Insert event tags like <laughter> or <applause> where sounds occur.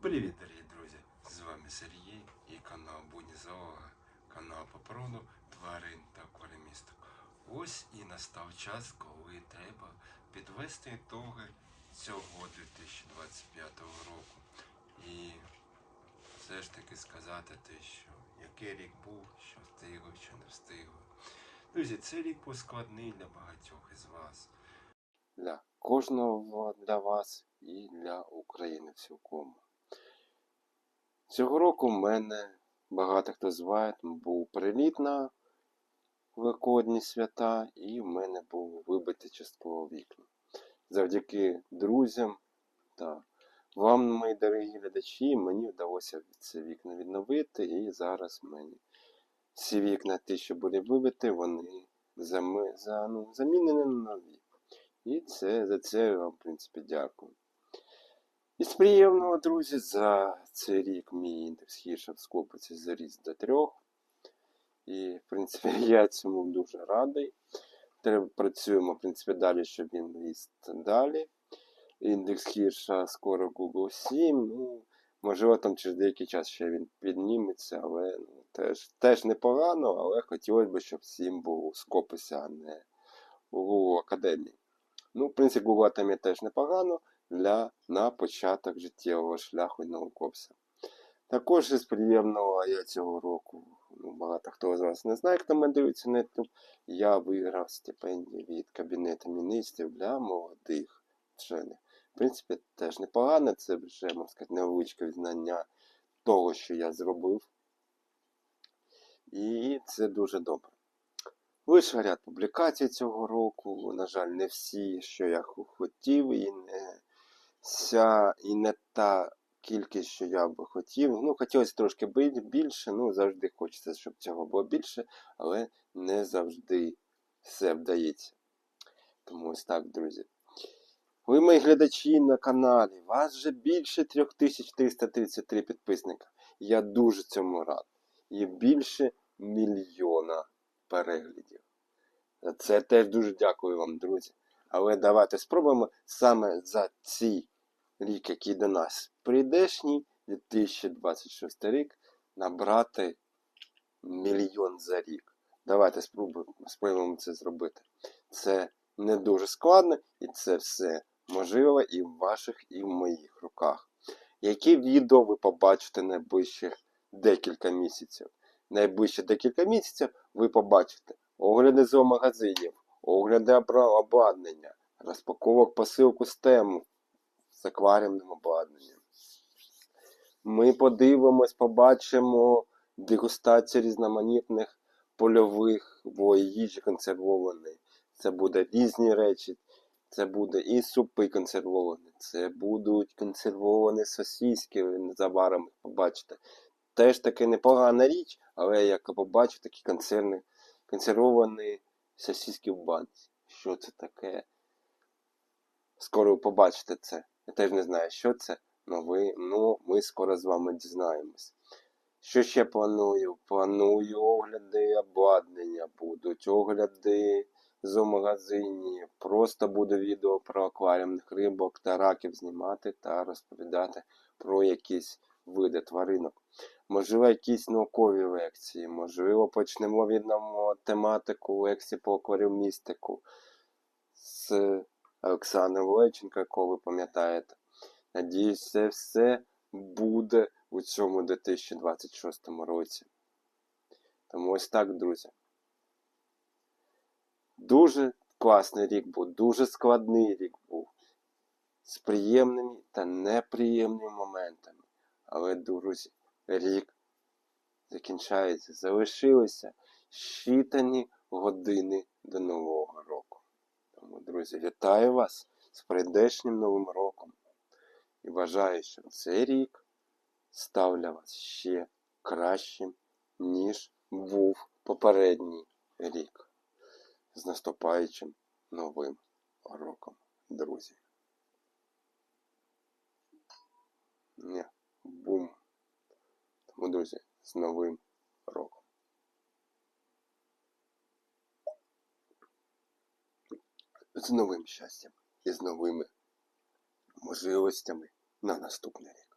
Привіт, дорогі друзі! З вами Сергій і канал Буні Зоолога, канал по проду тварин та акваріумісток. Ось і настав час, коли треба підвести ітоги цього 2025 року. І все ж таки сказати те, що який рік був, що встигло, що не встигло. Друзі, цей рік був складний для багатьох із вас. Для кожного для вас і для України цілком. Цього року в мене багато хто зває, був приліт на Великодні свята, і в мене був вибите частково вікна. Завдяки друзям та вам, мої дорогі глядачі, мені вдалося це вікна відновити, і зараз мені всі вікна, ті, що були вибиті, вони ну, замінені на нові. І це, за це я вам, в принципі, дякую. І з приємного, друзі, за цей рік мій індекс гірше в скопиці заріс до трьох. І, в принципі, <laughs> я цьому дуже радий. Треба працюємо, в принципі, далі, щоб він ріс далі. Індекс гірша скоро Google 7. Ну, можливо, там через деякий час ще він підніметься, але ну, теж, теж непогано, але хотілося б, щоб 7 був у а не у Google Академії. Ну, в принципі, Google Академія теж непогано для на початок життєвого шляху науковця. Також із приємного я цього року, ну, багато хто з вас не знає, хто мене дивиться на YouTube, я виграв стипендію від Кабінету міністрів для молодих вчених. В принципі, теж непогано, це вже, можна сказати, невеличке відзнання того, що я зробив. І це дуже добре. Вийшов ряд публікацій цього року, на жаль, не всі, що я хотів, і не вся, і не та кількість, що я би хотів. Ну, хотілося трошки більше, ну, завжди хочеться, щоб цього було більше, але не завжди все вдається. Тому ось так, друзі. Ви мої глядачі на каналі, вас вже більше 3333 підписника. Я дуже цьому рад. І більше мільйона переглядів. За це теж дуже дякую вам, друзі. Але давайте спробуємо саме за цей рік, який до нас прийдешній, 2026 рік, набрати мільйон за рік. Давайте спробуємо, спробуємо це зробити. Це не дуже складно, і це все можливо і в ваших, і в моїх руках. Які відео ви побачите найближчих декілька місяців? Найближчі декілька місяців ви побачите огляди зоомагазинів, огляди обладнання, розпаковок посилку з тему з акваріумним обладнанням. Ми подивимось, побачимо дегустацію різноманітних польових їжі консервованої. Це буде різні речі. Це буде і супи консервовані, це будуть консервовані сосиски, ви незабаром побачите. Теж таки непогана річ, але як побачу такі консервні, консервовані сосиски в банці. Що це таке? Скоро ви побачите це. Я теж не знаю, що це, але ви, ну, ми скоро з вами дізнаємось. Що ще планую? Планую огляди обладнання, будуть огляди зоомагазині. Просто буде відео про акваріумних рибок та раків знімати та розповідати про якісь види тваринок. Можливо, якісь наукові лекції, можливо, почнемо відомо тематику лекції по акваріумістику з Олександром Леченко, якого ви пам'ятаєте. Надіюсь, це все буде у цьому 2026 році. Тому ось так, друзі. Дуже класний рік був, дуже складний рік був. З приємними та неприємними моментами. Але, друзі, рік закінчається. Залишилися щитані години до Нового року. Тому, друзі, вітаю вас з прийдешнім Новим роком. І бажаю, щоб цей рік став для вас ще кращим, ніж був попередній рік з наступаючим новим роком, друзі. Друзі, з новим роком. З новим щастям і з новими можливостями на наступний рік.